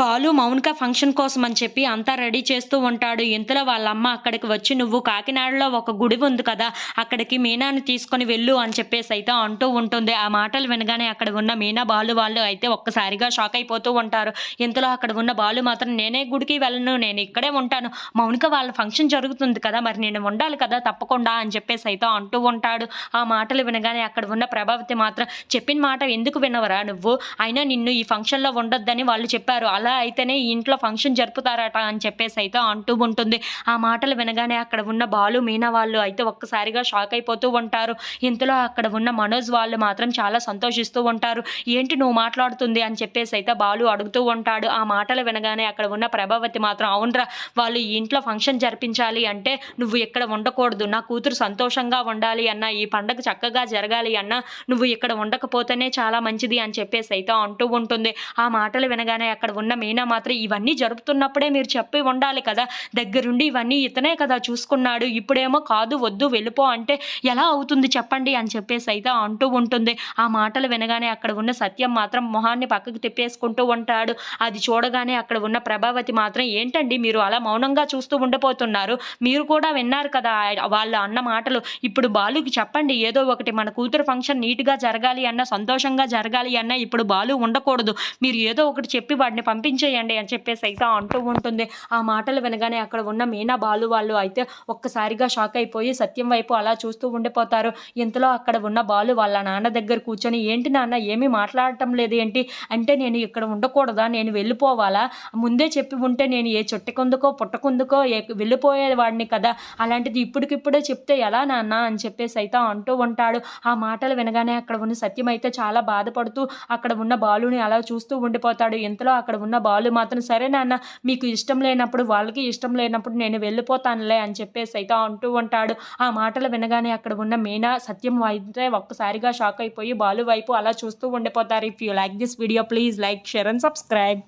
Balu Mounika function కోసం అని చెప్పి అంతా రెడీ చేస్తూ ఉంటాడు. ఇంతలో వాళ్ళ అమ్మ అక్కడికి వచ్చి నువ్వు కాకినాడలో ఒక గుడి ఉంది కదా అక్కడికి మీనాను తీసుకొని వెళ్ళు అని చెప్పేసి అయితే అంటూ ఉంటుంది. ఆ మాటలు వినగానే అక్కడ ఉన్న మీనా బాలు వాళ్ళు అయితే ఒక్కసారిగా షాక్ అయిపోతూ ఉంటారు. ఇంతలో అక్కడ ఉన్న బాలు మాత్రం నేనే గుడికి వెళ్ళను నేను ఇక్కడే ఉంటాను. మౌనిక వాళ్ళ ఫంక్షన్ జరుగుతుంది కదా మరి నేను ఉండాలి కదా తప్పకుండా అని చెప్పేసి అయితే అంటూ ఉంటాడు. ఆ మాటలు వినగానే అక్కడ ఉన్న ప్రభావతి మాత్రం చెప్పిన మాట ఎందుకు వినవరా నువ్వు? అయినా నిన్ను ఈ ఫంక్షన్లో ఉండొద్దని వాళ్ళు చెప్పారు. అలా అయితేనే ఈ ఇంట్లో ఫంక్షన్ జరుపుతారట అని చెప్పేసి అయితే అంటూ ఉంటుంది. ఆ మాటలు వినగానే అక్కడ ఉన్న బాలు మీనా వాళ్ళు అయితే ఒక్కసారిగా షాక్ అయిపోతూ ఉంటారు. ఇంతలో అక్కడ ఉన్న మనోజ్ వాళ్ళు మాత్రం చాలా సంతోషిస్తూ ఉంటారు. ఏంటి నువ్వు మాట్లాడుతుంది అని చెప్పేసి అయితే బాలు అడుగుతూ ఉంటాడు. ఆ మాటలు వినగానే అక్కడ ఉన్న ప్రభావతి మాత్రం అవునరా వాళ్ళు ఈ ఇంట్లో ఫంక్షన్ జరిపించాలి అంటే నువ్వు ఇక్కడ ఉండకూడదు. నా కూతురు సంతోషంగా ఉండాలి అన్న ఈ పండగ చక్కగా జరగాలి అన్న నువ్వు ఇక్కడ ఉండకపోతేనే చాలా మంచిది అని చెప్పేసి అయితే అంటూ ఉంటుంది. ఆ మాటలు వినగానే అక్కడ ఉన్న మీనా మాత్రం ఇవన్నీ జరుపుతున్నప్పుడే మీరు చెప్పి ఉండాలి కదా. దగ్గరుండి ఇవన్నీ ఇతనే కదా చూసుకున్నాడు. ఇప్పుడేమో కాదు వద్దు వెళ్ళిపో అంటే ఎలా అవుతుంది చెప్పండి అని చెప్పేసి అయితే అంటూ ఉంటుంది. ఆ మాటలు వినగానే అక్కడ ఉన్న సత్యం మాత్రం మొహాన్ని పక్కకు తిప్పేసుకుంటూ ఉంటాడు. అది చూడగానే అక్కడ ఉన్న ప్రభావతి మాత్రం ఏంటండి మీరు అలా మౌనంగా చూస్తూ ఉండిపోతున్నారు మీరు కూడా విన్నారు కదా వాళ్ళు వాళ్ళ అన్న మాటలు. ఇప్పుడు బాలుకి చెప్పండి ఏదో ఒకటి మన కూతురు ఫంక్షన్ నీట్గా జరగాలి అన్న సంతోషంగా జరగాలి అన్న ఇప్పుడు బాలు ఉండకూడదు. మీరు ఏదో ఒకటి చెప్పి వాడిని పంపించేయండి అని చెప్పేసి అయితే అంటూ ఉంటుంది. ఆ మాటలు వినగానే అక్కడ ఉన్న మీనా బాలు వాళ్ళు అయితే ఒక్కసారిగా షాక్ అయిపోయి సత్యం వైపు అలా చూస్తూ ఉండిపోతారు. ఇంతలో అక్కడ ఉన్న బాలు వాళ్ళ నాన్న దగ్గర కూర్చొని ఏంటి నాన్న ఏమీ మాట్లాడటం లేదు ఏంటి? అంటే నేను ఇక్కడ ఉండకూడదా? నేను వెళ్ళిపోవాలా? ముందే చెప్పి ఉంటే నేను ఏ చుట్టకుందుకో పుట్టకుందుకో ఏ వెళ్ళిపోయేవాడిని కదా? అలాంటిది ఇప్పటికిప్పుడే చెప్తే ఎలా నాన్న? అని చెప్పేసి అయితే అంటూ ఉంటాడు. ఆ మాటలు వినగానే అక్కడ ఉన్న సత్యం అయితే చాలా బాధపడుతూ అక్కడ ఉన్న బాలుని అలా చూస్తూ ఉండిపోతాడు. ఇంతలో అక్కడ ఉన్న ఉన్న బాలు మాత్రం సరే నాన్న మీకు ఇష్టం లేనప్పుడు వాళ్ళకి ఇష్టం లేనప్పుడు నేను వెళ్ళిపోతానులే అని చెప్పేసి అయితే అంటూ ఉంటాడు. ఆ మాటలు వినగానే అక్కడ ఉన్న మీనా సత్యం అయితే ఒక్కసారిగా షాక్ అయిపోయి బాలు వైపు అలా చూస్తూ ఉండిపోతారు. If you like this video please like share and subscribe